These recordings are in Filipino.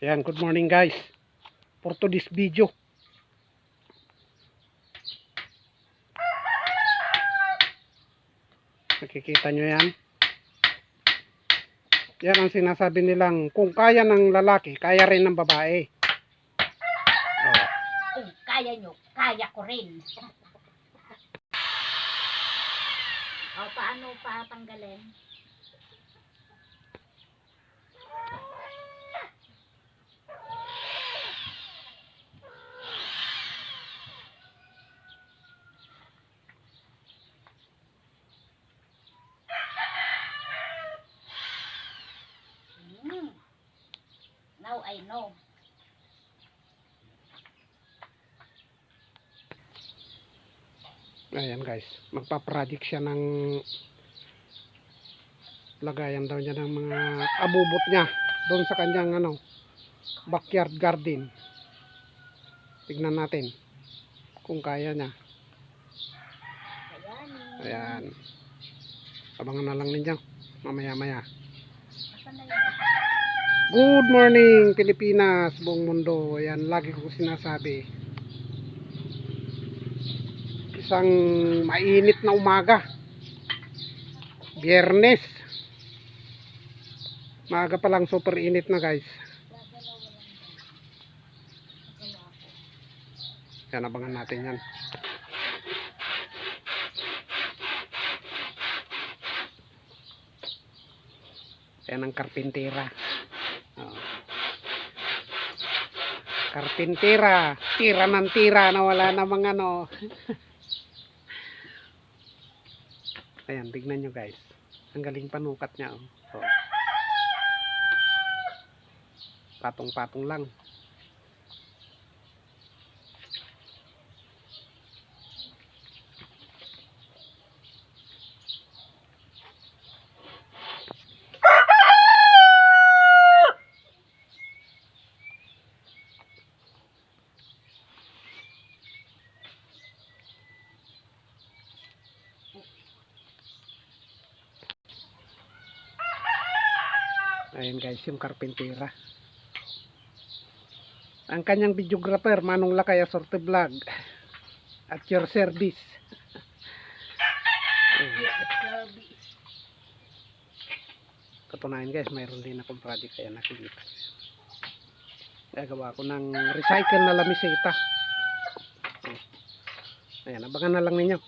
Ayan, good morning guys. For to this video. Nakikita nyo yan? Yan ang sinasabi nilang kung kaya ng lalaki, kaya rin ng babae. Oh. Kung kaya nyo, kaya ko rin. o, paano pa I know. Ayan guys, magpa-project siya ng lagayan daw niya ng mga abubot niya doon sa kanyang ano backyard garden. Tignan natin kung kaya niya. Ayan. Abangan na lang ninyo mamaya-maya. Asan na yun? Good morning Pilipinas, buong mundo. Ayan, lagi ko sinasabi. Isang mainit na umaga. Biyernes. Maaga pa lang super init na guys. Yan, abangan natin yan. Yan ang karpintera. Karpintera. Tira ng tira na wala namang ano. Ayan, tignan nyo guys. Ang galing panukat niya. Oh. Patong-patong lang. Ayan guys, yung karpintera. Ang kanyang videographer, Manong Lakaya Sorte Vlog. At your service. Ayan. Katunayan guys, mayroon din akong project kaya nakikita. Gagawa ko ng recycle na lamisita. Ayan, abangan na lang ninyo.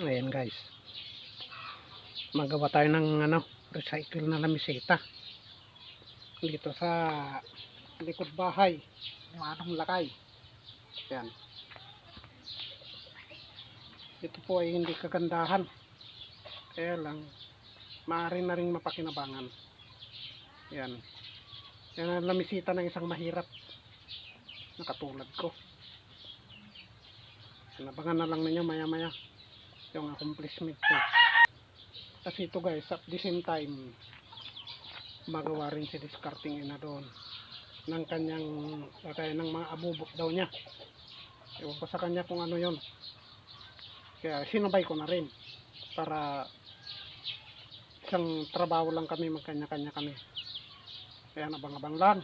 Ayan guys. Magawa tayo ng ano, recycle na lamisita. Dito sa likod bahay. Ng anong lakay. Ayan. Ito po ay hindi kagandahan. Kaya lang, maaari na rin mapakinabangan. Ayan. Yan ang lamisita ng isang mahirap. Na katulad ko. Nabangan na lang ninyo maya maya yung accomplishment ko. Kasi ito guys, at the same time, magawa rin si discarding na doon ng kanyang, kaya ng mga abubot daw niya. Ewan ko sa kanya kung ano yon Kaya sinabay ko na rin para isang trabaho lang kami, magkanya-kanya kami. Kaya nabang-abang lang.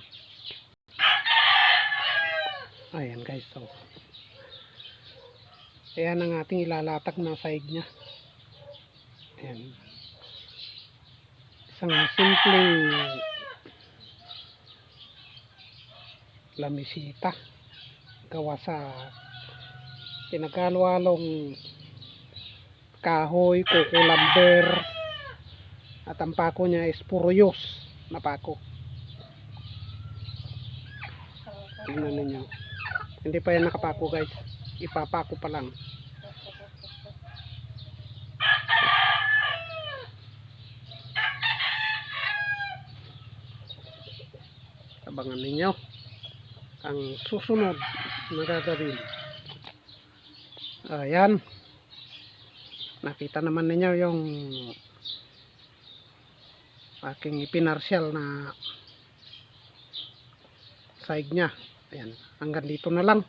Ayan guys, so Ayan ang ating ilalatag na sahig niya. Ayan. Isang simpleng lamisita gawa sa pinagkalwalong kahoy, kukulamber at ang pako niya is puruyos na pako. Tingnan ninyo. Hindi pa yan nakapako guys ipapako pa lang. Abangan ninyo ang susunod na gagawin. Ayan. Nakita naman ninyo yung aking ipinarsyal na side niya. Ayan. Hanggang dito na lang.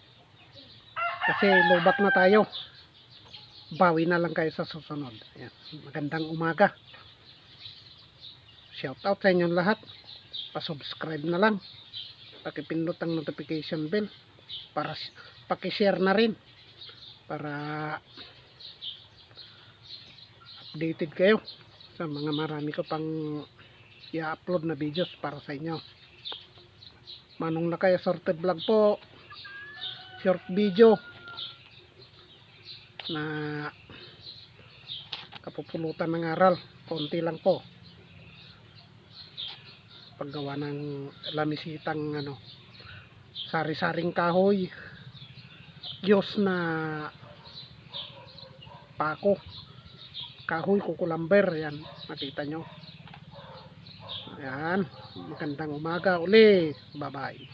Kasi lubat na tayo. Bawi na lang kayo sa susunod. Ayan. Magandang umaga. Shout out sa inyong lahat. Pa-subscribe na lang. Pakipindot ang notification bell para paki-share na rin para updated kayo sa mga marami ko pang i-upload na videos para sa inyo. Manong na kayo sorted vlog po. Short video na kapupulutan ng aral. Konti lang po. Paggawa ng lamisitang ano sari-saring kahoy. Diyos na pako. Kahoy kukulamber. Yan. Makita nyo. Ayan. Magandang umaga uli. Bye-bye.